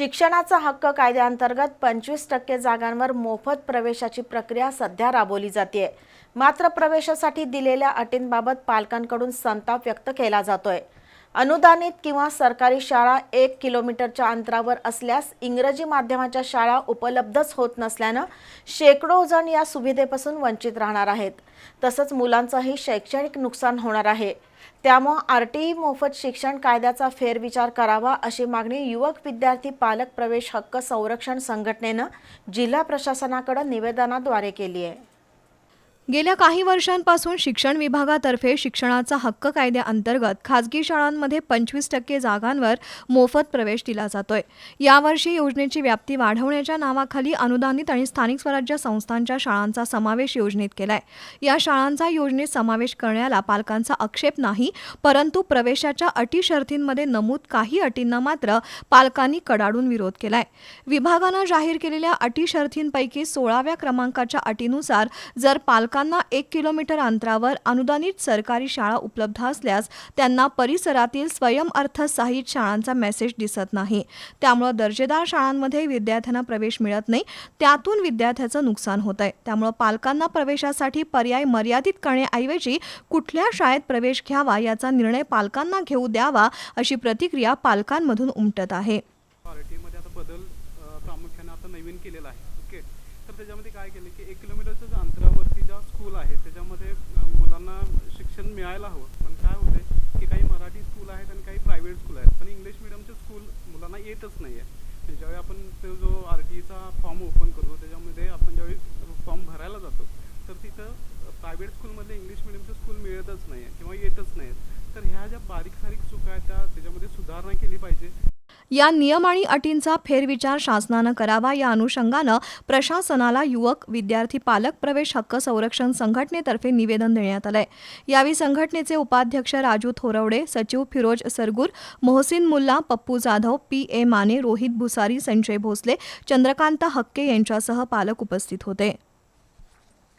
शिक्षणाचा हक्क कायद्याअंतर्गत पंचवीस टक्के जागांवर मोफत प्रवेशाची प्रक्रिया सध्या राबवली जाते मात्र प्रवेशासाठी दिलेल्या अटींबाबत पालकांकडून संताप व्यक्त केला जातोय. अनुदानित किंवा सरकारी शाळा एक किलोमीटरच्या अंतरावर असल्यास इंग्रजी माध्यमाच्या शाळा उपलब्धच होत नसल्यानं शेकडो जण या सुविधेपासून वंचित राहणार आहेत. तसंच मुलांचंही शैक्षणिक नुकसान होणार आहे. त्यामुळं आर टी ई मोफत शिक्षण कायद्याचा फेरविचार करावा अशी मागणी युवक विद्यार्थी पालक प्रवेश हक्क संरक्षण संघटनेनं जिल्हा प्रशासनाकडे निवेदनाद्वारे केली आहे. गेल्या काही वर्षांपासून शिक्षण विभागातर्फे शिक्षणाचा हक्क कायद्याअंतर्गत खाजगी शाळांमध्ये पंचवीस टक्के जागांवर मोफत प्रवेश दिला जातोय. यावर्षी योजनेची व्याप्ती वाढवण्याच्या नावाखाली अनुदानित आणि स्थानिक स्वराज्य संस्थांच्या शाळांचा समावेश योजनेत केलाय. या शाळांचा योजनेत समावेश करण्याला पालकांचा आक्षेप नाही परंतु प्रवेशाच्या अटी शर्थींमध्ये नमूद काही अटींना मात्र पालकांनी कडाडून विरोध केलाय. विभागानं जाहीर केलेल्या अटी शर्थींपैकी सोळाव्या क्रमांकाच्या अटीनुसार जर पालकांना एक किलोमीटर अंतरावर अनुदानित सरकारी शाळा उपलब्ध असल्यास त्यांना परिसरातील स्वयंअर्थसहित शाळांचा मेसेज दिसत नाही. त्यामुळं दर्जेदार शाळांमध्ये विद्यार्थ्यांना प्रवेश मिळत नाही. त्यातून विद्यार्थ्याचं नुकसान होत आहे त्यामुळं पालकांना प्रवेशासाठी पर्याय मर्यादित करण्याऐवजी कुठल्या शाळेत प्रवेश घ्यावा याचा निर्णय पालकांना घेऊ द्यावा अशी प्रतिक्रिया पालकांमधून उमटत आहे. क्वालिटीमध्ये आता बदल प्रामुख्याने आता नवीन केलेला आहे. ओके? तर त्याच्यामध्ये काय केलं की एक किलोमीटरच्या अंतरावरती ज्या स्कूल आहे त्याच्यामध्ये मुलांना शिक्षण मिळायला हवं. पण काय होतं की काही मराठी स्कूल आहेत आणि काही प्रायव्हेट स्कूल आहेत. पण इंग्लिश मिडियमचे स्कूल मुलांना येतच नाही आहे म्हणजे ज्यावेळी आपण तो जो आर टी ईचा फॉर्म ओपन करतो त्याच्यामध्ये आपण ज्यावेळी फॉर्म भरायला जातो तर तिथं प्रायव्हेट स्कूलमध्ये इंग्लिश मिडियमचे स्कूल मिळतच नाही आहे किंवा येतच नाही आहेत तर ह्या ज्या बारीक सारीक चुका आहेत त्या त्याच्यामध्ये सुधारणा केली पाहिजे. या नियम आणि अटींचा फेरविचार शासनानं करावा या अनुषंगानं प्रशासनाला युवक विद्यार्थी पालक प्रवेश हक्क संरक्षण संघटनेतर्फे निवेदन देण्यात आलंय. यावेळी संघटनेचे उपाध्यक्ष राजू थोरवडे सचिव फिरोज सरगुर मोहसिन मुल्ला पप्पू जाधव पी ए माने रोहित भुसारी संजय भोसले चंद्रकांत हक्के यांच्यासह पालक उपस्थित होते.